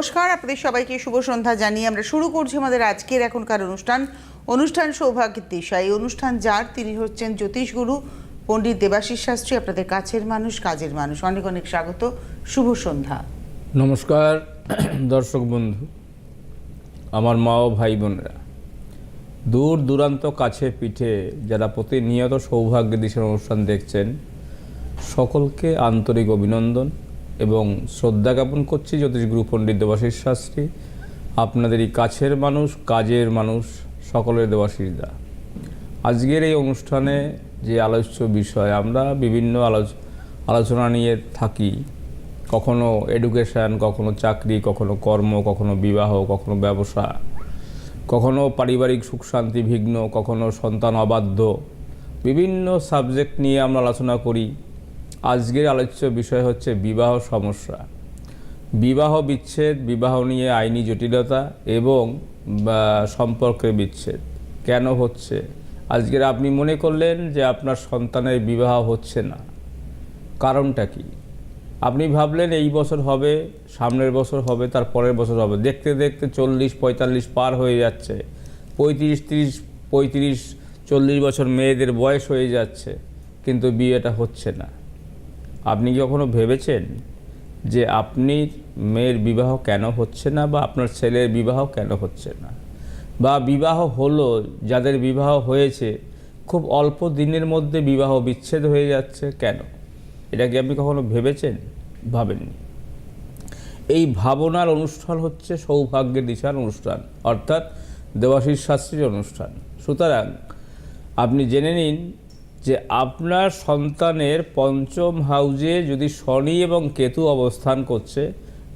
নমস্কার, আপনাদের সবাইকে শুভ সন্ধ্যা জানিয়ে আমরা শুরু করছি আমাদের আজকের এখনকার অনুষ্ঠান। অনুষ্ঠান সৌভাগ্যের দিশা এই অনুষ্ঠান যার, তিনি হচ্ছেন জ্যোতিষগুরু পণ্ডিত দেবাশিস শাস্ত্রী, আপনাদের কাছের মানুষ, কাজের মানুষ। অনেক অনেক স্বাগত, শুভ সন্ধ্যা। নমস্কার, দর্শক বন্ধু, আমার মা ও ভাই বোনেরা। দূর দূরান্ত কাছে পিঠে যারা প্রতিনিয়ত সৌভাগ্য দিশের অনুষ্ঠান দেখছেন, সকলকে আন্তরিক অভিনন্দন। এবং শ্রদ্ধা জ্ঞাপন করছি জ্যোতিষগুরু পণ্ডিত দেবাশিস শাস্ত্রী। আপনাদেরই কাছের মানুষ, কাজের মানুষ, সকলের দেবাশিস দা। আজকের এই অনুষ্ঠানে যে আলোচ্য বিষয়, আমরা বিভিন্ন আলোচ- আলোচনা নিয়ে থাকি। কখনো এডুকেশান কখনো চাকরি, কখনো কর্ম, কখনো বিবাহ, কখনো ব্যবসা, কখনো পারিবারিক সুখ শান্তি, বিঘ্ন, কখনো সন্তান অবাধ্য। বিভিন্ন সাবজেক্ট নিয়ে আমরা আলোচনা করি। আজকের আলোচ্য বিষয় হচ্ছে বিবাহ সমস্যা। বিবাহ বিচ্ছেদ, বিবাহ নিয়ে আইনি জটিলতা এবং সম্পর্কের বিচ্ছেদ। কেন হচ্ছে? আজকের আপনি মনে করলেন যে আপনার সন্তানের বিবাহ হচ্ছে না। কারণটা কি? আপনি ভাবলেন এই বছর হবে, সামনের বছর হবে, তার পরের বছর হবে। দেখতে দেখতে চল্লিশ, পঁয়তাল্লিশ পার হয়ে যাচ্ছে। পঁয়ত্রিশ, তিরিশ, পঁয়ত্রিশ, চল্লিশ বছর মেয়েদের বয়স হয়ে যাচ্ছে। কিন্তু বিয়েটা হচ্ছে না। আপনি কি কখনো ভেবেছেন যে আপনি মেয়ের বিবাহ কেন হচ্ছে না বা আপনার ছেলের বিবাহ কেন হচ্ছে না? বা বিবাহ হলো, যাদের বিবাহ হয়েছে, খুব অল্প দিনের মধ্যে বিবাহ বিচ্ছেদ হয়ে যাচ্ছে কেন? এটা কি আপনি কখনো ভেবেছেন? ভাবেননি। এই ভাবনার অনুষ্ঠান হচ্ছে সৌভাগ্যের দিশার অনুষ্ঠান, অর্থাৎ দেবাশিস শাস্ত্রীর অনুষ্ঠান। সুতরাং আপনি জেনে নিন যে আপনার সন্তানের পঞ্চম হাউজে যদি শনি এবং কেতু অবস্থান করছে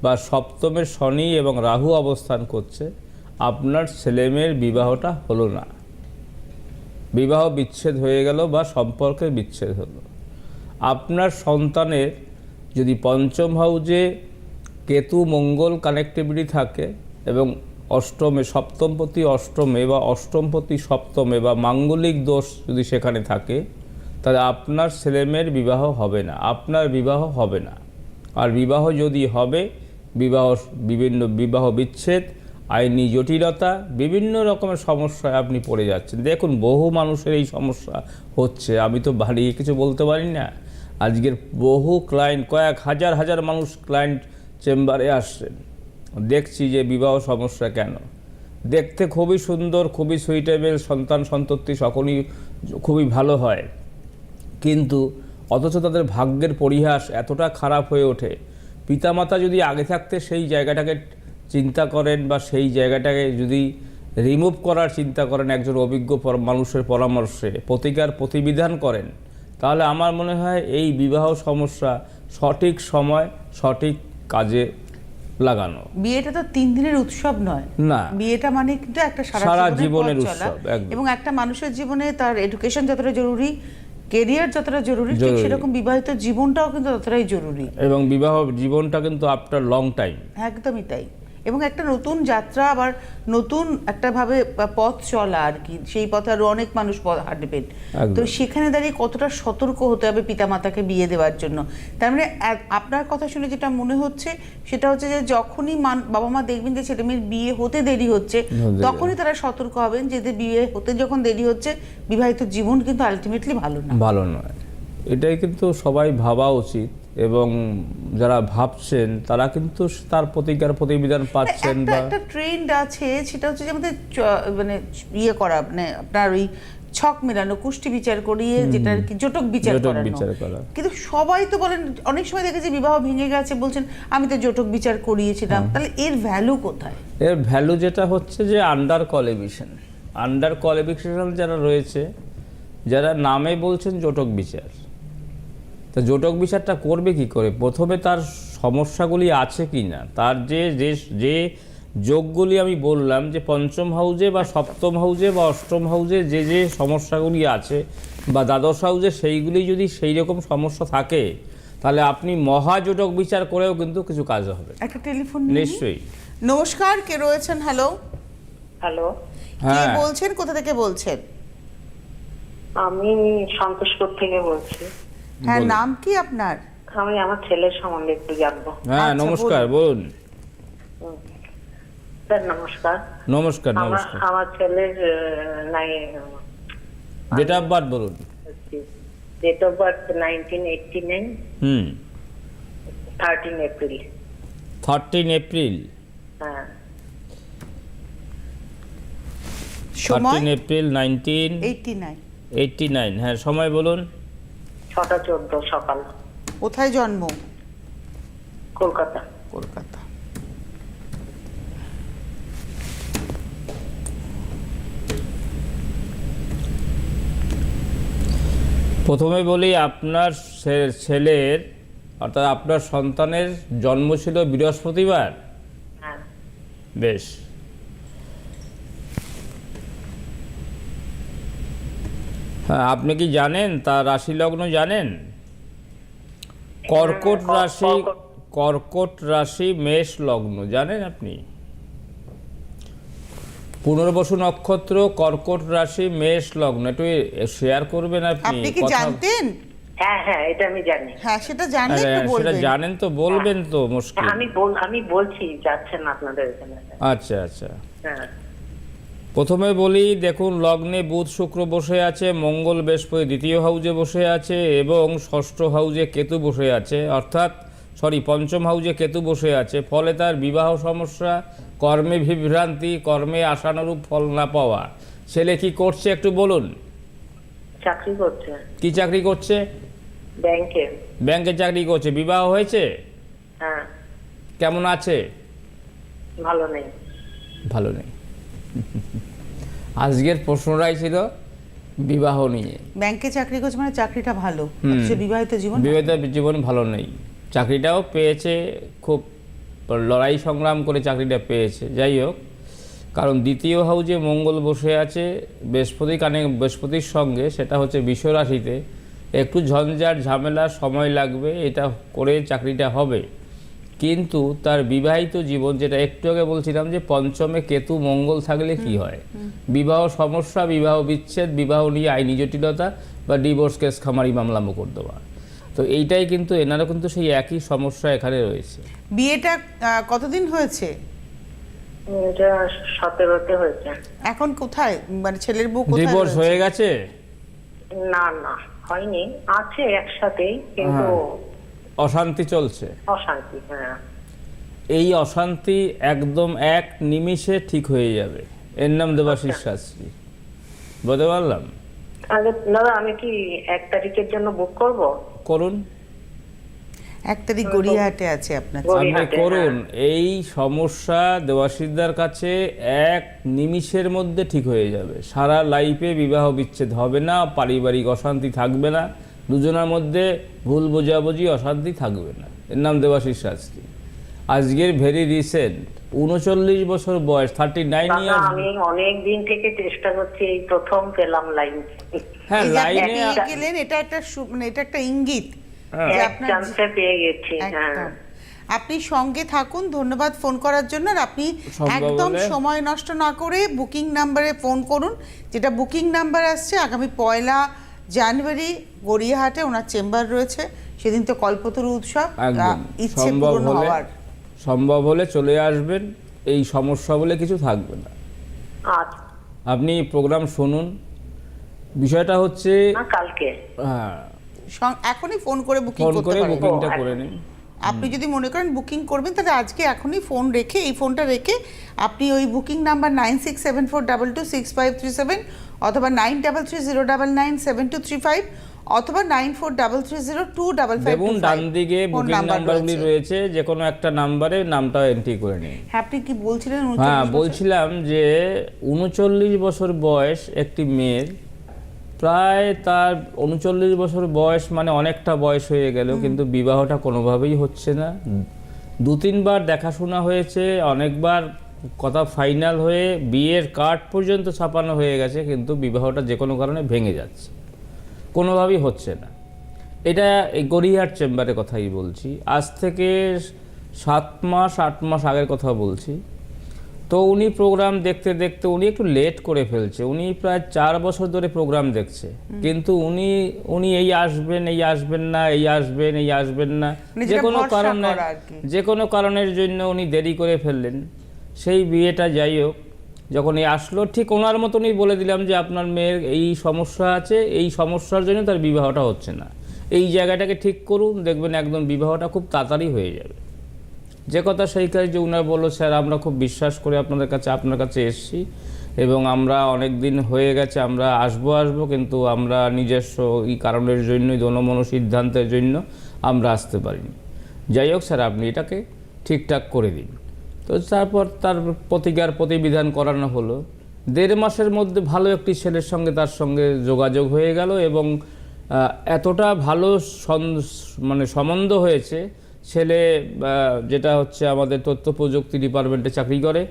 বা সপ্তমের শনি এবং রাহু অবস্থান করছে, আপনার ছেলেমেয়ের বিবাহটা হলো না। বিবাহ বিচ্ছেদ হয়ে গেল বা সম্পর্কের বিচ্ছেদ হলো। আপনার সন্তানের যদি পঞ্চম হাউজে কেতু মঙ্গল কানেক্টিভিটি থাকে এবং অষ্টমে সপ্তমপতি অষ্টমে বা অষ্টমপতি সপ্তমে বা মাঙ্গলিক দোষ যদি সেখানে থাকে, তাহলে আপনার ছেলেমেয়ের বিবাহ হবে না, আপনার বিবাহ হবে না। আর বিবাহ যদি হবে, বিবাহ বিভিন্ন, বিবাহ বিচ্ছেদ, আইনি জটিলতা, বিভিন্ন রকমের সমস্যায় আপনি পড়ে যাচ্ছেন। দেখুন, বহু মানুষের এই সমস্যা হচ্ছে। আমি তো বাড়িয়ে কিছু বলতে পারি না। আজকের বহু ক্লায়েন্ট কয়েক হাজার হাজার মানুষ ক্লায়েন্ট চেম্বারে আসছেন। দেখছি যে বিবাহ সমস্যা কেন? দেখতে খুবই সুন্দর, খুবই সুইটেবল সন্তান সন্ততি সকলই খুবই ভালো হয়। কিন্তু অথচ তাদের ভাগ্যের পরিহাস এতটা খারাপ হয়ে ওঠে। পিতামাতা যদি আগে থাকতে সেই জায়গাটাকে চিন্তা করেন বা সেই জায়গাটাকে যদি রিমুভ করার চিন্তা করেন একজন অভিজ্ঞ মানুষের পরামর্শে, প্রতিকার প্রতিবিধান করেন, তাহলে আমার মনে হয় এই বিবাহ সমস্যা সঠিক সময়, সঠিক কাজে লাগানো। বিয়েটা তো তিন দিনের উৎসব নয়। না। বিয়েটা মানে কিন্তু একটা সারা জীবনের উৎসব, এবং একটা মানুষের জীবনে তার এডুকেশন যতটা জরুরি কেরিয়ার যতটা জরুরি ঠিক। সেরকম বিবাহিত জীবনটাও কিন্তু ততটাই জরুরি। এবং বিবাহ জীবনটা কিন্তু আফটার লং টাইম একদমই তাই। এবং একটা নতুন যাত্রা আবার নতুন একটা ভাবে পথ চলা আর কি। সেই পথে আরও অনেক মানুষ পথ হাঁটবেন। তো সেখানে দাঁড়িয়ে কতটা সতর্ক হতে হবে পিতামাতাকে বিয়ে দেওয়ার জন্য? তার মানে আপনার কথা শুনে যেটা মনে হচ্ছে সেটা হচ্ছে যে যখনই মান- বাবা মা দেখবেন যে ছেলে মেয়ের বিয়ে হতে দেরি হচ্ছে তখনই তারা সতর্ক হবেন যে বিয়ে হতে যখন দেরি হচ্ছে বিবাহিত জীবন কিন্তু আলটিমেটলি ভালো না। ভালো নয়। এটাই কিন্তু সবাই ভাবা উচিত এবং যারা ভাবছেন তারা কিন্তু তার প্রতিকার প্রতিবিধান পাচ্ছেন বা একটা ট্রেন্ড আছে সেটা হচ্ছে যে আমাদের মানে ইয়ে করা মানে আপনার ওই ছক মেলানো কুষ্টি বিচার করিয়ে যেটা কি জটক বিচার করা। কিন্তু সবাই তো বলেন অনেক সময় দেখেছি বিবাহ ভেঙে গেছে বলছেন আমি তো জটক বিচার করিয়েছিলাম। তাহলে এর ভ্যালু কোথায়? এর ভ্যালু যেটা হচ্ছে যে আন্ডার কোয়ালিফিকেশন আন্ডার কোয়ালিফিকেশন যারা রয়েছে যারা নামে বলছেন জটক বিচার। তা জটক বিচারটা করবে কি করে? প্রথমে তার সমস্যাগুলি আছে কি না? তার যে যে যে যোগগুলি আমি বললাম যে পঞ্চম হাউজে বা সপ্তম হাউজে বা অষ্টম হাউজে যে যে সমস্যাগুলি আছে বা দ্বাদশ হাউজে সেইগুলি যদি সেই রকম সমস্যা থাকে তাহলে আপনি মহাজোটক বিচার করেও কিন্তু কিছু কাজ হবে। একটা টেলিফোন নিশ্চয়ই। নমস্কার কে রয়েছেন? হ্যালো। হ্যালো। কে হ্যাঁ। বলছেন? কোথা থেকে বলছেন? আমি সন্তোষপুর থেকে বলছি। হ্যাঁ বলুন। নাম কি আপনার? আমি আমার ছেলের সম্বন্ধে একটু জানব। হ্যাঁ আচ্ছা, নমস্কার বলুন। স্যার নমস্কার। নমস্কার আমার নমস্কার। আমার ছেলের আহ, নাই ডেট অফ বার্থ বলুন। Date of birth nineteen eighty nine hmm. Thirteen April thirteen April হ্যাঁ। সময়? Thirteen April nineteen eighty nine eighty nine হ্যাঁ সময় বলুন। ছটা চোদ্দ সকাল। কোথায় জন্ম? কলকাতা। কলকাতা। প্রথমে বলি আপনার ছেলের অর্থাৎ আপনার সন্তানের জন্ম ছিল বৃহস্পতিবার? হ্যাঁ। বেশ। আপনি কি জানেন? তার রাশি লগ্ন জানেন? কর্কট হ্যাঁ, রাশি কর্কট। রাশি মেষ লগ্ন জানেন আপনি? পুনর্বসু নক্ষত্র কর্কট রাশি মেষ লগ্ন একটু শেয়ার করবেন আপনি আপনি কি জানতেন? হ্যাঁ হ্যাঁ এটা আমি জানি। হ্যাঁ সেটা একটু সেটা জানেন তো বলবেন তো হ্যাঁ, মুশকিল। আমি বল আমি বলছি যাচ্ছেন আপনাদের এখানে। আচ্ছা আচ্ছা। হ্যাঁ। প্রথমে বলি দেখুন লগ্নে বুধ শুক্র বসে আছে মঙ্গল বৃহস্পতি দ্বিতীয় হাউজে বসে আছে এবং ষষ্ঠ হাউজে কেতু বসে আছে। অর্থাৎ সরি পঞ্চম হাউজে কেতু বসে আছে। ফলে তার বিবাহ সমস্যা কর্মে বিভ্রান্তি কর্মে আশানুরূপ ফল না পাওয়া। ছেলে কি করছে একটু বলুন? চাকরি করছে। কি চাকরি করছে? ব্যাংকে। ব্যাংকে চাকরি করছে। বিবাহ হয়েছে? হ্যাঁ। কেমন আছে? ভালো নেই। ভালো নেই। আজকের প্রশ্নটাই ছিল বিবাহ নিয়ে। ব্যাংকে চাকরি করছে মানে চাকরিটা ভালো। বিবাহিত জীবন বিবাহিত জীবন ভালো নেই। চাকরিটাও পেয়েছে খুব লড়াই সংগ্রাম করে চাকরিটা পেয়েছে। যাই হোক কারণ দ্বিতীয় হাউজে মঙ্গল বসে আছে বৃহস্পতি কানে বৃহস্পতির সঙ্গে সেটা হচ্ছে বিশ্বরাশিতে। একটু ঝঞ্ঝাট ঝামেলা সময় লাগবে এটা করে চাকরিটা হবে। কিন্তু তার বিবাহিত জীবন যেটা একটু আগে বলছিলাম যে পঞ্চমে কেতু মঙ্গল থাকলে কি হয়? বিবাহ সমস্যা বিবাহ বিচ্ছেদ বিবাহ নিয়ে আইনি জটিলতা বা ডিভোর্স কেস খামারি মামলা মোকদ্দমা তো এইটাই কিন্তু এনারও কিন্তু সেই একই সমস্যা এখানে রয়েছে। বিয়েটা আহ, কতদিন হয়েছে? এটা সতেরোতে হয়েছে। এখন কোথায়? মানে ছেলের বউ কোথায় ডিভোর্স হয়ে গেছে? না না হয়নি। আছে একসাথেই কিন্তু হ্যাঁ। অশান্তি চলছে। অশান্তি হ্যাঁ। এই অশান্তি একদম এক নিমিষে ঠিক হয়ে যাবে। এর নাম দেবাশিস আচ্ছা। শাস্ত্রী। বলতে পারলাম? দাদা আমি কি এক তারিখের জন্য বুক করব? করুন। এক তারিখ গড়িয়াহাটে আছে আপনার আপনি করুন। এই সমস্যা দেবাশিসদার কাছে এক নিমিষের মধ্যে ঠিক হয়ে যাবে। সারা লাইফে বিবাহ বিচ্ছেদ হবে না পারিবারিক অশান্তি থাকবে না। দুজনের মধ্যে ভুল বোঝাবুঝি অশান্তি থাকবে না। এর নাম দেবাশিস শাস্ত্রী। আজকের ভেরি রিসেন্ট উনচল্লিশ বছর বয়স থার্টি নাইন ইয়ার্স আমি অনেক দিন থেকে চেষ্টা করছি এই প্রথম পেলাম লাইন হ্যাঁ আপনি লাইনে গেলেন এটা একটা মানে এটা একটা ইঙ্গিত হ্যাঁ। যে এক আপনার পেয়ে গেছি হ্যাঁ। আপনি সঙ্গে থাকুন ধন্যবাদ ফোন করার জন্য আর আপনি একদম সময় নষ্ট না করে বুকিং নাম্বারে ফোন করুন যেটা বুকিং নাম্বার আসছে আগামী পয়লা জানুয়ারি গড়িয়াহাটে ওনার চেম্বার রয়েছে সেদিন তো কল্পতরু উৎসব ইচ্ছে সম্ভব পূরণ হলে হওয়ার। সম্ভব হলে চলে আসবেন এই সমস্যা বলে কিছু থাকবে না। আচ্ছা। আপনি প্রোগ্রাম শুনুন। বিষয়টা হচ্ছে কালকে। হ্যাঁ। এখনই ফোন করে বুকিং ফোন করতে করে বুকিংটা করে নিন। আপনি যদি মনে করেন বুকিং করবেন তাহলে আজকে এখনই ফোন রেখে এই ফোনটা রেখে আপনি ওই booking number nine six seven four double two six five three seven অথবা nine double three zero double nine seven two three five অথবা nine four double three zero two double five দেখুন ডান দিকে বুকিং নাম্বারগুলি রয়েছে। যে কোনো একটা নাম্বারে নামটা এন্ট্রি করে নিন। হ্যাঁ আপনি কি বলছিলেন হ্যাঁ বলছিলাম যে উনচল্লিশ বছর বয়স একটি মেয়ের প্রায় তার উনচল্লিশ বছর বয়স মানে অনেকটা বয়স হয়ে গেল কিন্তু বিবাহটা কোনোভাবেই হচ্ছে না। দু তিনবার দেখাশোনা হয়েছে অনেকবার কথা ফাইনাল হয়ে বিয়ের কার্ড পর্যন্ত ছাপানো হয়ে গেছে কিন্তু বিবাহটা যে কোনো কারণে ভেঙে যাচ্ছে। কোনোভাবেই হচ্ছে না। এটা এই গড়িয়াহাট চেম্বারের কথাই বলছি। আজ থেকে সাত মাস আট মাস আগের কথা বলছি। তো উনি প্রোগ্রাম দেখতে দেখতে উনি একটু লেট করে ফেলছে। উনি প্রায় চার বছর ধরে প্রোগ্রাম দেখছে। কিন্তু উনি উনি এই আসবেন এই আসবেন না এই আসবেন এই আসবেন না। যে কোনো কারণে করা যে কোনো কারণের জন্য উনি দেরি করে ফেললেন। সেই বিয়েটা যাই হোক যখন এই আসলো, ঠিক ওনার মতনই বলে দিলাম যে আপনার মেয়ের এই সমস্যা আছে, এই সমস্যার জন্য তার বিবাহটা হচ্ছে না। এই জায়গাটাকে ঠিক করুন, দেখবেন একদম বিবাহটা খুব তাড়াতাড়ি হয়ে যাবে। যে কথা সেই কাজ যে উনার বলল, স্যার, আমরা খুব বিশ্বাস করে আপনাদের কাছে, আপনার কাছে এসেছি এবং আমরা অনেক দিন হয়ে গেছে, আমরা আসব আসব, কিন্তু আমরা নিজস্ব এই কারণের জন্যই, দনমন সিদ্ধান্তের জন্য আমরা আসতে পারিনি। যাই হোক, স্যার, আপনি এটাকে ঠিকঠাক করে দিন। তো তারপর তার প্রতিকার প্রতিবিধান করানো হলো। দেড় মাসের মধ্যে ভালো একটি ছেলের সঙ্গে তার সঙ্গে যোগাযোগ হয়ে গেল এবং এতটা ভালো মানে সম্বন্ধ হয়েছে, ছেলে যেটা হচ্ছে আমাদের তথ্য প্রযুক্তি ডিপার্টমেন্টে চাকরি করে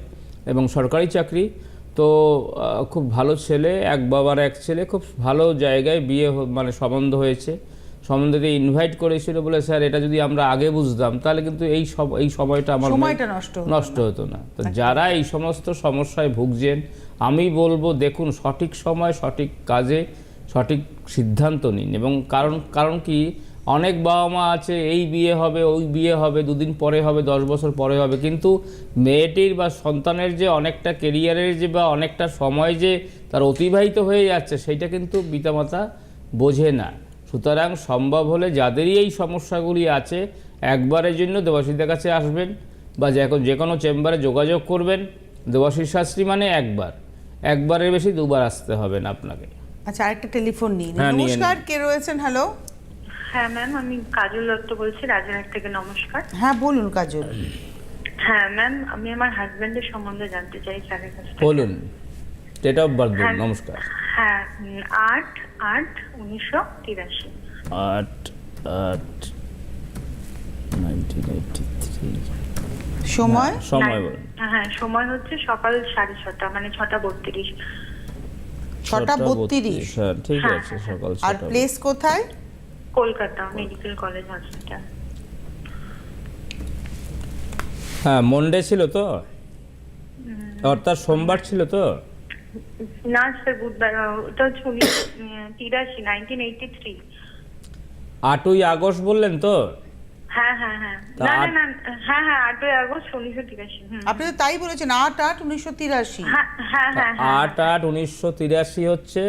এবং সরকারি চাকরি। তো খুব ভালো ছেলে, এক বাবার এক ছেলে, খুব ভালো জায়গায় বিয়ে মানে সম্বন্ধ হয়েছে। সম্বন্ধে ইনভাইট করেছিল বলে স্যার এটা যদি আমরা আগে বুঝতাম তাহলে কিন্তু এই সব এই সময়টা আমার মেয়ে- সময়টা নষ্ট নষ্ট হতো না। তো যারা এই সমস্ত সমস্যায় ভুগছেন আমি বলব দেখুন সঠিক সময় সঠিক কাজে সঠিক সিদ্ধান্ত নিন। এবং কারণ কারণ কি? অনেক বাবা মা আছে এই বিয়ে হবে ওই বিয়ে হবে দুদিন পরে হবে দশ বছর পরে হবে। কিন্তু মেয়েটির বা সন্তানের যে অনেকটা কেরিয়ারের যে বা অনেকটা সময় যে তার অতিবাহিত হয়ে যাচ্ছে সেইটা কিন্তু পিতামাতা বোঝে না। সুতরাং সম্ভব হলে যাদেরই এই সমস্যাগুলি আছে একবারের জন্য দেবাশীদের কাছে আসবেন বা যে যে কোনো চেম্বারে যোগাযোগ করবেন। দেবাশীর শাস্ত্রী মানে একবার। একবারের বেশি দুবার আসতে হবে না আপনাকে। আচ্ছা আরেকটা টেলিফোন নিই হ্যাঁ। নমস্কার কে রয়েছেন? হ্যালো। হ্যাঁ ম্যাম আমি কাজল দত্ত বলছি রাজারহাট থেকে। নমস্কার। হ্যাঁ বলুন কাজল। হ্যাঁ ম্যাম আমি আমার হাজবেন্ডের সম্বন্ধে জানতে চাই স্যারের কাছ বলুন। ডেট অফ বার্থ হ্যাঁ। নমস্কার। হ্যাঁ আট আট উনিশশো তিরাশি। আট আট এইটটি থ্রি সময়? সময় বলুন। হ্যাঁ সময় হচ্ছে সকাল সাড়ে ছটা মানে ছটা বত্রিশ। ছটা বত্রিশ হ্যাঁ ঠিক হ্যাঁ, আছে হ্যাঁ, সকাল আর প্লেস কোথায়? কলকাতা মেডিকেল কলেজ হসপিটাল হ্যাঁ মন্ডে ছিল তো? অর্থাৎ সোমবার ছিল তো? না স্যার বুধবার ওটা হচ্ছে উনিশশো তিরাশি নাইনটিন এইটি থ্রি আটই আগস্ট বললেন তো? হ্যাঁ হ্যাঁ হ্যাঁ। তা না না না হ্যাঁ হ্যাঁ আটই আগস্ট উনিশশো তিরাশি আপনি তো তাই বলেছেন আট আট উনিশশো তিরাশি। হ্যাঁ হ্যাঁ হ্যাঁ হ্যাঁ। আট আট উনিশশো তিরাশি হচ্ছে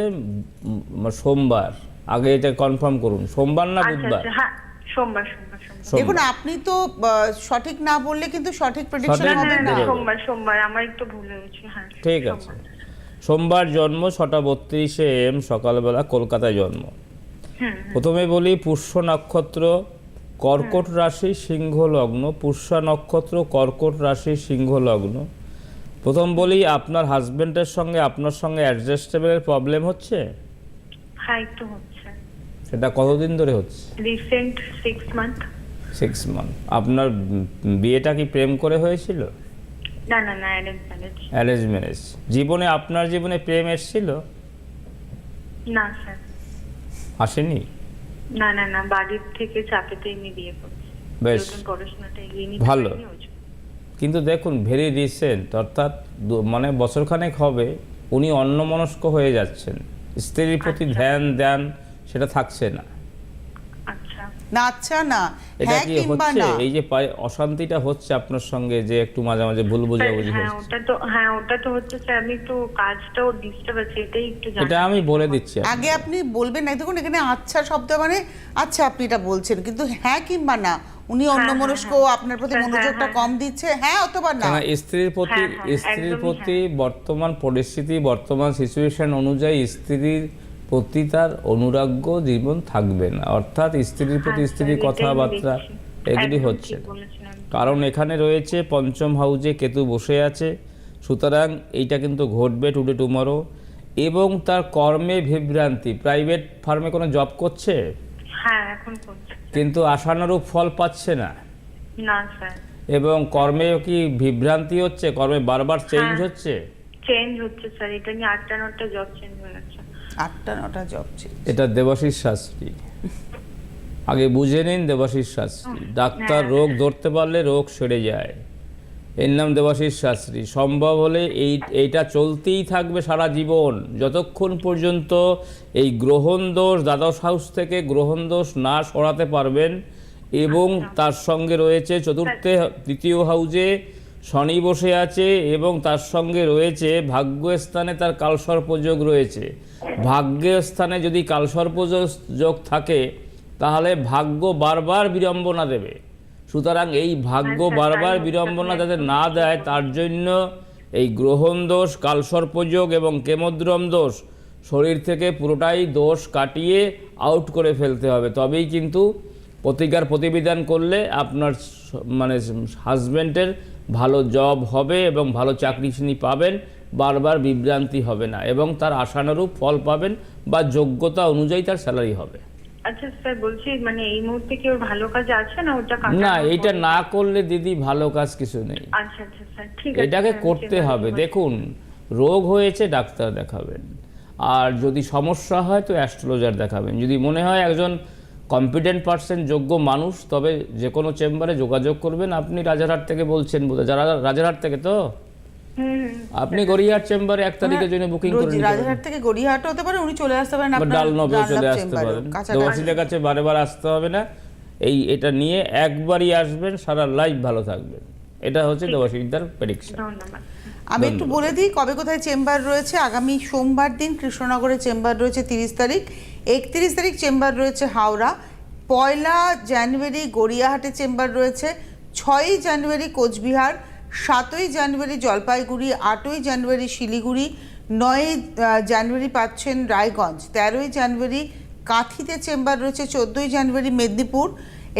উম, সোমবার। আগে এটা কনফার্ম করুন সোমবার না আচ্ছা বুধবার? আচ্ছা হ্যাঁ সোমবার সোমবার সোমবার। সোমবার। দেখুন আপনি তো আহ, সঠিক না বললে কিন্তু সঠিক প্রেডিকশন সঠিক হবে না সোমবার সোমবার আমার একটু ভুল হয়েছে হ্যাঁ। ঠিক আছে। সোমবার। সোমবার জন্ম ছটা বত্রিশে এম সকালবেলা কলকাতায় জন্ম। প্রথমে বলি পুষ্য নক্ষত্র কর্কট রাশি সিংহ লগ্ন। পুষ্যা নক্ষত্র কর্কট রাশি সিংহ লগ্ন। প্রথম বলি আপনার হাজবেন্ডের সঙ্গে আপনার সঙ্গে অ্যাডজাস্টেবলের প্রবলেম হচ্ছে? হ্যাঁ একটু হচ্ছে। সেটা কতদিন ধরে হচ্ছে? রিসেন্ট মান্থ মান্থ আপনার বিয়েটা কি প্রেম করে হয়েছিল? না না না অ্যারেঞ্জ ম্যারেজ অ্যারেঞ্জ ম্যারেজ জীবনে আপনার জীবনে প্রেম এসেছিল? না স্যার আসেনি? না না না বাড়ির থেকে চাপেতে এমনি বিয়ে করছি। বেশ। পড়াশোনাটা এগিয়ে নিতে ভালো। কিন্তু দেখুন ভেরি রিসেন্ট অর্থাৎ মানে বছরখানেক হবে উনি অন্যমনস্ক হয়ে যাচ্ছেন। স্ত্রীর প্রতি আচ্ছা। ধ্যান ধ্যান সেটা থাকছে না। না আচ্ছা না। এটা হ্যাঁ কি হচ্ছে? এই যে অশান্তিটা হচ্ছে আপনার সঙ্গে যে একটু মাঝে মাঝে ভুল বোঝাবুঝি হ্যাঁ হচ্ছে। ওটা তো হ্যাঁ ওটা তো হচ্ছে স্যার আমি একটু কাজটাও ডিস্টার্ব আছে এটাই একটু জানি এটা আমি বলে দিচ্ছি আগে আপনি বলবেন না দেখুন এখানে আচ্ছা শব্দ মানে আচ্ছা আপনি এটা বলছেন কিন্তু হ্যাঁ কিংবা না উনি অন্য মনস্ক আপনার প্রতি হ্যাঁ, হ্যাঁ, মনোযোগটা হ্যাঁ, কম দিচ্ছে হ্যাঁ অথবা না। স্ত্রীর প্রতি হ্যাঁ, হ্যাঁ, স্ত্রীর প্রতি বর্তমান পরিস্থিতি বর্তমান সিচুয়েশন অনুযায়ী স্ত্রীর প্রতি তার অনুরাগ্য জীবন থাকবে না। অর্থাৎ স্ত্রীর প্রতি হ্যাঁ, স্ত্রীর কথাবার্তা এগুলি হচ্ছে। কারণ এখানে রয়েছে পঞ্চম হাউজে কেতু বসে আছে। সুতরাং এইটা কিন্তু ঘটবে টুডে টুমরো। এবং তার কর্মে বিভ্রান্তি। প্রাইভেট ফার্মে কোনো জব করছে? হ্যাঁ কিন্তু আশানুরূপ ফল পাচ্ছে না। এবং কর্মে কি বিভ্রান্তি হচ্ছে? কর্মে বারবার চেঞ্জ হ্যাঁ। হচ্ছে? চেঞ্জ হচ্ছে স্যার। এটা নিয়ে আটটা নটা জব চেঞ্জ হয়ে গেছে আটটা নটা জব এটা দেবাশিস শাস্ত্রী। আগে বুঝে নিন দেবাশিস শাস্ত্রী। ডাক্তার হ্যাঁ। রোগ ধরতে পারলে রোগ সেরে যায়। এর নাম দেবাশিস শাস্ত্রী। সম্ভব হলে এই এইটা চলতেই থাকবে সারা জীবন। যতক্ষণ পর্যন্ত এই গ্রহণ দোষ দ্বাদশ হাউস থেকে গ্রহণ দোষ না সরাতে পারবেন এবং তার সঙ্গে রয়েছে চতুর্থে তৃতীয় হাউজে শনি বসে আছে এবং তার সঙ্গে রয়েছে ভাগ্যস্থানে তার কালসর্পযোগ রয়েছে। ভাগ্যস্থানে যদি কালসর্পযোগ যোগ থাকে তাহলে ভাগ্য বারবার বিড়ম্বনা দেবে। সুতরাং এই ভাগ্য আচ্ছা, বারবার বিড়ম্বনা যাতে না দেয় তার জন্য এই গ্রহণ দোষ কালসর্পযোগ এবং কেমদ্রম দোষ শরীর থেকে পুরোটাই দোষ কাটিয়ে আউট করে ফেলতে হবে। তবেই কিন্তু প্রতিকার প্রতিবিধান করলে আপনার মানে হাজব্যান্ডের ভালো জব হবে এবং ভালো চাকরি তিনি পাবেন বারবার বিভ্রান্তি হবে না এবং তার আশানুরূপ ফল পাবেন বা যোগ্যতা অনুযায়ী তার স্যালারি হবে। আচ্ছা স্যার বলছি মানে এই মুহূর্তে কি ওর ভালো কাজ আছে না ওটা না করলে দিদি ভালো কাজ কিছু নেই। আচ্ছা আচ্ছা স্যার ঠিক আছে এটাকে করতে হবে। দেখুন রোগ হয়েছে ডাক্তার দেখাবেন। আর যদি সমস্যা হয় তো অ্যাস্ট্রোলজার দেখাবেন। যদি মনে হয় একজন কম্পিটেন্ট পার্সন যোগ্য মানুষ তবে যে কোনো চেম্বারে যোগাযোগ করবেন। আপনি রাজারহাট থেকে বলছেন বোধহয় যারা রাজারহাট থেকে তো? আপনি গড়িয়াহাট চেম্বারে এক তারিখের জন্য বুকিং করে রোজ নিতে রাজারহাট থেকে গড়িয়াহাটও হতে পারে উনি চলে আসতে পারেন আপনার ডালনবেও চলে আসতে পারেন। কাছাকাছি। কাছে বারে বার আসতে হবে না। এই এটা নিয়ে একবারই আসবেন সারা লাইফ ভালো থাকবেন। এটা হচ্ছে দেবাশীদার প্রেডিকশন ধন্যবাদ। আমি একটু বলে দিই কবে কোথায় চেম্বার রয়েছে? আগামী সোমবার দিন কৃষ্ণনগরে চেম্বার রয়েছে তিরিশ তারিখ। একত্রিশ তারিখ চেম্বার রয়েছে হাওড়া, পয়লা জানুয়ারি গড়িয়াহাটে চেম্বার রয়েছে, ছয়ই জানুয়ারি কোচবিহার, সাতই জানুয়ারি জলপাইগুড়ি, আটই জানুয়ারি শিলিগুড়ি, নয়ই জানুয়ারি পাচ্ছেন রায়গঞ্জ, তেরোই জানুয়ারি কাঁথিতে চেম্বার রয়েছে, চোদ্দোই জানুয়ারি মেদিনীপুর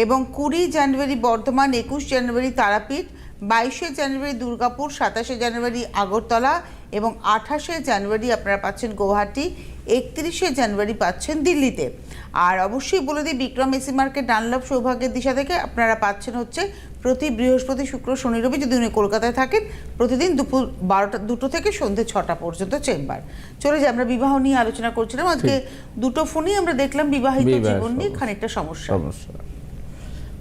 এবং কুড়ি জানুয়ারি বর্ধমান, একুশ জানুয়ারি তারাপীঠ, বাইশে জানুয়ারি দুর্গাপুর, সাতাশে জানুয়ারি আগরতলা এবং আঠাশে জানুয়ারি আপনারা পাচ্ছেন গুয়াহাটি একত্রিশে জানুয়ারি পাচ্ছেন দিল্লিতে। আর অবশ্যই বলে দিই বিক্রম এসি মার্কেট ডানলভ সৌভাগ্যের দিশা থেকে আপনারা পাচ্ছেন হচ্ছে প্রতি বৃহস্পতি শুক্র শনি রবি যদি উনি কলকাতায় থাকেন প্রতিদিন দুপুর বারোটা দুটো থেকে সন্ধ্যে ছটা পর্যন্ত চেম্বার। চলে যাই আমরা বিবাহ নিয়ে আলোচনা করছিলাম। আজকে দুটো ফোনই আমরা দেখলাম বিবাহিত জীবন নিয়ে খানিকটা সমস্যা। সমস্যা।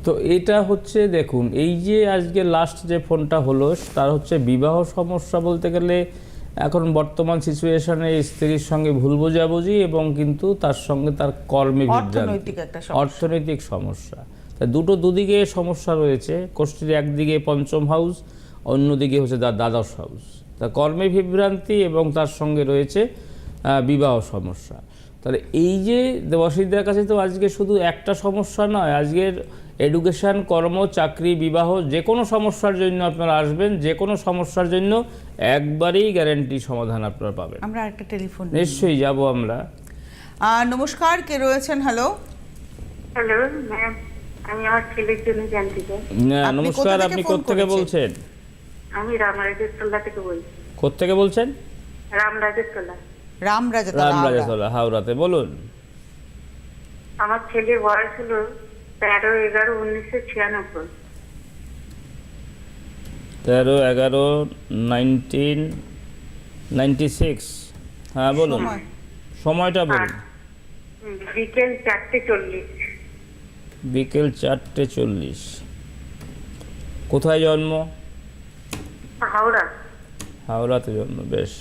তো এটা হচ্ছে দেখুন এই যে আজকে লাস্ট যে ফোনটা হলো তার হচ্ছে বিবাহ সমস্যা বলতে গেলে এখন বর্তমান সিচুয়েশনে স্ত্রীর সঙ্গে ভুল বোঝাবুঝি এবং কিন্তু তার সঙ্গে তার কর্মে অর্থনৈতিক একটা সমস্যা। অর্থনৈতিক সমস্যা। তা দুটো দুদিকে সমস্যা রয়েছে। কোষ্ঠীর একদিকে পঞ্চম হাউস অন্যদিকে হচ্ছে তার দ্বাদশ হাউস তা কর্মে বিভ্রান্তি এবং তার সঙ্গে রয়েছে বিবাহ সমস্যা। তাহলে এই যে দেবাশীদের কাছে তো আজকে শুধু একটা সমস্যা নয় আজকের এডুকেশন কর্ম চাকরি বিবাহ যে কোনো সমস্যার জন্য আপনারা আসবেন যে কোনো সমস্যার জন্য একবারেই গ্যারেন্টি সমাধান আপনারা পাবেন। আমরা একটা টেলিফোন নিশ্চয়ই যাব আমরা। নমস্কার কে রয়েছেন? হ্যালো হ্যালো ম্যাম আমি আমার ছেলের জন্য জানতে চাই। না, আপনি কোথা থেকে? বলছেন? আমি রামরাজের তোলা থেকে বলছি। বলছেন? রামরাজের তোলা। হাওড়াতে বলুন। আমার ছেলের বয়স হলো তেরো এগারো উনিশশো ছিয়ানব্বই। তেরো এগারো নাইনটিন নাইনটি সিক্স। হ্যাঁ বলুন। সময়টা বলুন। বিকেল চারটে চল্লিশ। বিকেল চারটে চল্লিশ। কোথায় জন্ম? হাওড়া। হাওড়াতে জন্ম বেশ।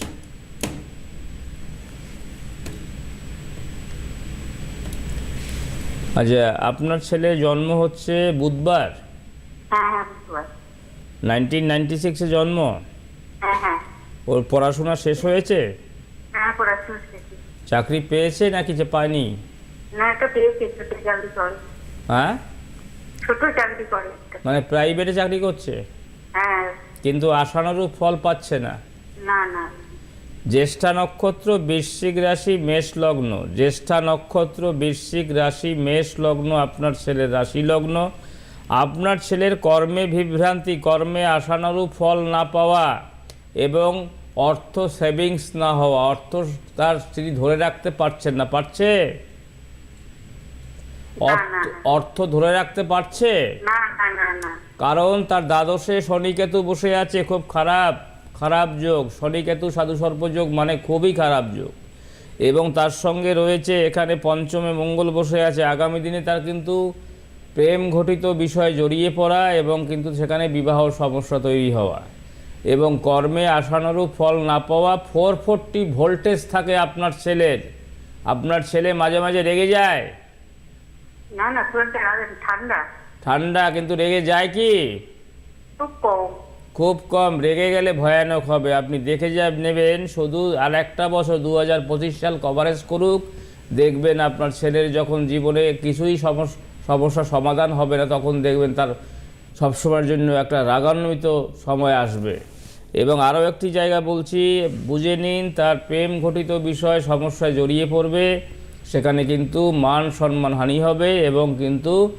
আচ্ছা আপনার ছেলে জন্ম হচ্ছে বুধবার? হ্যাঁ হ্যাঁ নাইনটিন নাইনটি সিক্সে জন্ম? হ্যাঁ ওর পড়াশোনা শেষ হয়েছে? হ্যাঁ চাকরি পেয়েছে নাকি যে পায়নি? হ্যাঁ। মানে প্রাইভেটে চাকরি করছে? কিন্তু আশানুরূপ ফল পাচ্ছে না না না। জ্যেষ্ঠা নক্ষত্র বৃশ্চিক রাশি মেষ লগ্ন। জ্যেষ্ঠা নক্ষত্র বৃশ্চিক রাশি মেষ লগ্ন আপনার ছেলের রাশি লগ্ন। আপনার ছেলের কর্মে বিভ্রান্তি কর্মে আশানুরূপ ফল না পাওয়া এবং অর্থ সেভিংস না হওয়া অর্থ তার স্ত্রী ধরে রাখতে পারছেন না পারছে? অর্থ- ধরে রাখতে পারছে? কারণ তার দ্বাদশে শনিকেতু বসে আছে খুব খারাপ। খারাপ যোগ শনিকেতু সাধু সর্পযোগ মানে খুবই খারাপ যোগ। এবং তার সঙ্গে রয়েছে এখানে পঞ্চমে মঙ্গল বসে আছে। আগামী দিনে তার কিন্তু প্রেম ঘটিত বিষয় জড়িয়ে পড়া এবং কিন্তু সেখানে বিবাহ সমস্যা তৈরি হওয়া। এবং কর্মে আশানুরূপ ফল না পাওয়া ফোর ফোরটি ভোল্টেজ থাকে আপনার ছেলের। আপনার ছেলে মাঝে মাঝে রেগে যায়? না না ঠান্ডা। ঠান্ডা কিন্তু রেগে যায় কি? খুব কম। খুব কম, রেগে গেলে ভয়ানক হবে। আপনি দেখে যা নেবেন, শুধু আর একটা বছর দু হাজার পঁচিশ সাল কভারেজ করুক, দেখবেন আপনার ছেলের যখন জীবনে কিছুই সমস- সমস্যার সমাধান হবে না, তখন দেখবেন তার সবসময়ের জন্য একটা রাগান্বিত সময় আসবে। এবং আরও একটি জায়গা বলছি, বুঝে নিন তার প্রেম ঘটিত বিষয় সমস্যায় জড়িয়ে পড়বে, সেখানে কিন্তু মান সম্মান হানি হবে এবং কিন্তু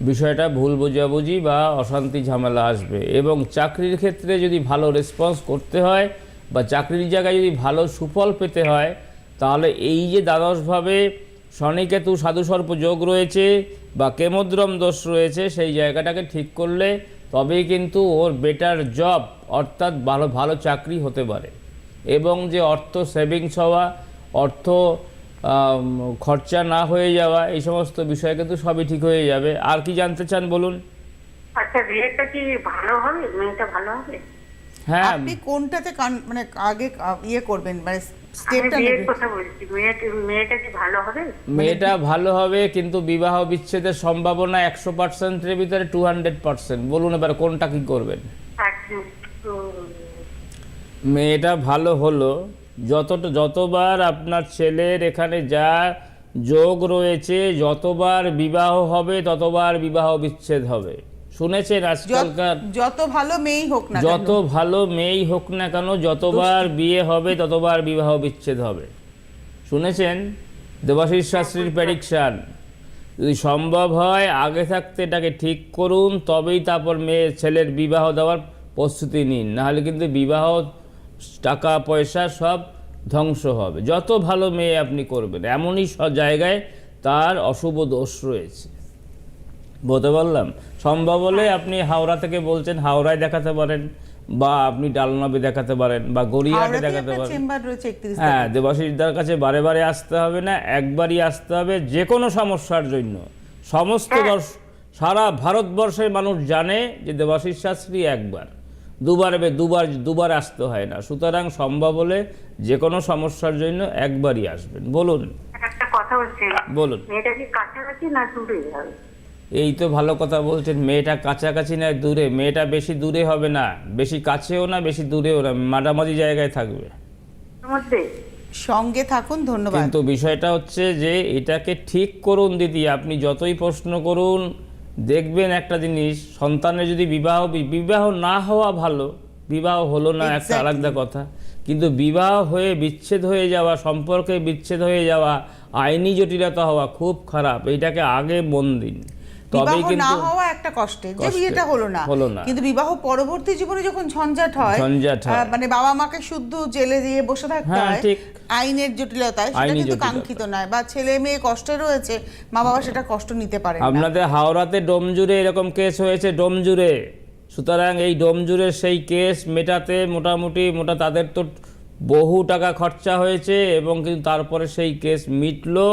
বিষয়টা ভুল বোঝাবুঝি বা অশান্তি ঝামেলা আসবে। এবং চাকরির ক্ষেত্রে যদি ভালো রেসপন্স করতে হয় বা চাকরির জায়গায় যদি ভালো সুফল পেতে হয়, তাহলে এই যে দ্বাদশভাবে শনিকেতু সাধুসর্প যোগ রয়েছে বা কেমদ্রম দোষ রয়েছে, সেই জায়গাটাকে ঠিক করলে তবেই কিন্তু ওর বেটার জব অর্থাৎ ভালো ভালো চাকরি হতে পারে। এবং যে অর্থ সেভিংস হওয়া, অর্থ খরচা না হয়ে যাওয়া এই সমস্ত বিষয় কিন্তু সবই ঠিক হয়ে যাবে। আর কি জানতে চান বলুন? আচ্ছা বিয়েটা কি ভালো হবে? মেয়েটা ভালো হবে? হ্যাঁ। আপনি কোনটাতে কান- মানে আগে ইয়ে করবেন মানে স্টেপটা নেবেন? কথা বলছি। মেয়েটা মেয়েটা কি ভালো হবে? মেয়েটা ভালো হবে কিন্তু বিবাহ বিচ্ছেদের সম্ভাবনা একশো পার্সেন্টের ভিতরে টু হান্ড্রেড পার্সেন্ট। বলুন এবার কোনটা কি করবেন? মেয়েটা ভালো হলো যতটা যতবার আপনার ছেলের এখানে যা যোগ রয়েছে যতবার বিবাহ হবে ততবার বিবাহ বিচ্ছেদ হবে। শুনেছেন আজকালকার যত ভালো মেয়েই হোক না যত ভালো মেয়েই হোক না কেন যতবার বিয়ে হবে ততবার বিবাহ বিচ্ছেদ হবে। শুনেছেন? দেবাশিস শাস্ত্রীর প্রেডিকশান। যদি সম্ভব হয় আগে থাকতে এটাকে ঠিক করুন তবেই তারপর মেয়ে ছেলের বিবাহ দেওয়ার প্রস্তুতি নিন। নাহলে কিন্তু বিবাহ টাকা পয়সা সব ধ্বংস হবে। যত ভালো মেয়ে আপনি করবেন এমনই সব জায়গায় তার অশুভ দোষ রয়েছে। বলতে পারলাম? সম্ভব হলে আপনি হাওড়া থেকে বলছেন হাওড়ায় দেখাতে পারেন বা আপনি ডালনবে দেখাতে পারেন বা গড়িয়াহাটে দেখাতে পারেন। হ্যাঁ দেবাশিসদার কাছে বারে বারে আসতে হবে না একবারই আসতে হবে যে কোনো সমস্যার জন্য। সমস্ত দর্শ সারা ভারতবর্ষের মানুষ জানে যে দেবাশিস শাস্ত্রী একবার। দুবার দুবার দুবার আসতে হয় না। সুতরাং সম্ভব হলে যে কোনো সমস্যার জন্য একবারই আসবেন। বলুন। কথা বলুন। মেয়েটা কি কাছাকাছি না দূরে? এই তো ভালো কথা বলছেন। মেয়েটা কাছাকাছি না দূরে। মেয়েটা বেশি দূরে হবে না। বেশি কাছেও না বেশি দূরেও না। মাঝামাঝি জায়গায় থাকবে। সঙ্গে থাকুন ধন্যবাদ। কিন্তু বিষয়টা হচ্ছে যে এটাকে ঠিক করুন দিদি। আপনি যতই প্রশ্ন করুন দেখবেন একটা জিনিস সন্তানের যদি বিবাহ বিবাহ না হওয়া ভালো বিবাহ হলো না একটা আলাদা কথা। কিন্তু বিবাহ হয়ে বিচ্ছেদ হয়ে যাওয়া সম্পর্কে বিচ্ছেদ হয়ে যাওয়া আইনি জটিলতা হওয়া খুব খারাপ। এইটাকে আগে মন দিন। বিবাহ না হওয়া একটা কষ্টের যে বিয়েটা হলো না। কিন্তু বিবাহ পরবর্তী জীবনে যখন ঝঞ্ঝাট হয় মানে বাবা মাকে শুদ্ধ জেলে দিয়ে বসে থাকতে হ্যাঁ, হয় আইনের জটিলতায় সেটা কিন্তু কাঙ্ক্ষিত নয় বা ছেলে মেয়ে কষ্টে রয়েছে মা বাবা সেটা কষ্ট নিতে পারে আপনাদের হাওড়াতে ডোমজুড়ে এরকম কেস হয়েছে ডোমজুড়ে। সুতরাং এই ডোমজুড়ের সেই কেস মেটাতে মোটামুটি মোটা তাদের তো বহু টাকা খরচা হয়েছে এবং কিন্তু তারপরে সেই কেস মিটলো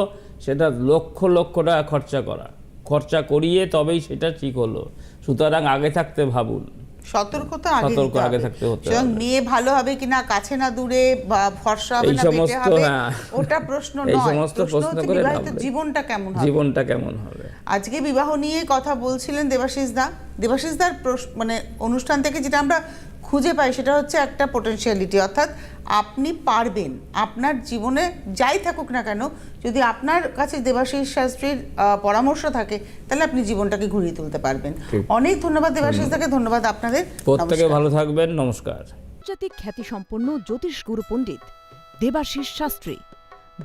সেটা লক্ষ লক্ষ টাকা খরচা করা। খরচা করিয়ে তবেই সেটা ঠিক হলো। সুতরাং আগে থাকতে ভাবুন। সতর্কতা আগে সতর্ক আগে থাকতে হতে হবে। মেয়ে ভালো হবে কিনা কাছে না দূরে বা ফর্সা হবে না সমস্ত, হবে হ্যাঁ। ওটা প্রশ্ন এই সমস্ত প্রশ্ন করে। জীবনটা কেমন হবে? জীবনটা কেমন হবে? আজকে বিবাহ নিয়ে কথা বলছিলেন দেবাশিস দা। দেবাশিস দার মানে অনুষ্ঠান থেকে যেটা আমরা খুঁজে পাই সেটা হচ্ছে একটা পোটেনশিয়ালিটি অর্থাৎ আপনি পারবেন আপনার জীবনে যাই থাকুক না কেন যদি আপনার কাছে দেবাশিস শাস্ত্রীর পরামর্শ থাকে তাহলে আপনি জীবনটাকে ঘুরিয়ে তুলতে পারবেন। অনেক ধন্যবাদ দেবাশিস দাকে ধন্যবাদ আপনাদের প্রত্যেকে ভালো থাকবেন নমস্কার। আন্তর্জাতিক খ্যাতিসম্পন্ন জ্যোতিষ গুরু পণ্ডিত দেবাশিস শাস্ত্রী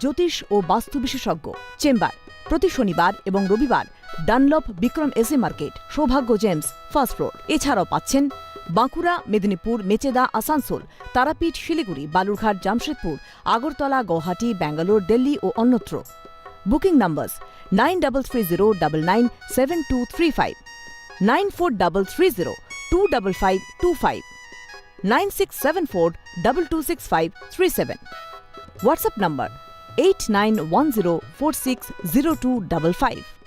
জ্যোতিষ ও বাস্তু বিশেষজ্ঞ চেম্বার প্রতি শনিবার এবং রবিবার Dunlop Bikram SA market Soubhagya Gems first floor. এছাড়াও পাচ্ছেন বাঁকুড়া, মেদিনীপুর, মেচেদা, আসানসোল, তারাপীঠ, শিলিগুড়ি, বালুরঘাট, জামশেদপুর, আগরতলা, গৌহাটি, ব্যাঙ্গালোর, দিল্লি ও অন্যত্র booking number nine double three zero double nine seven two three five, nine four double three zero two double five two five 9674226537. WhatsApp number 8910460255.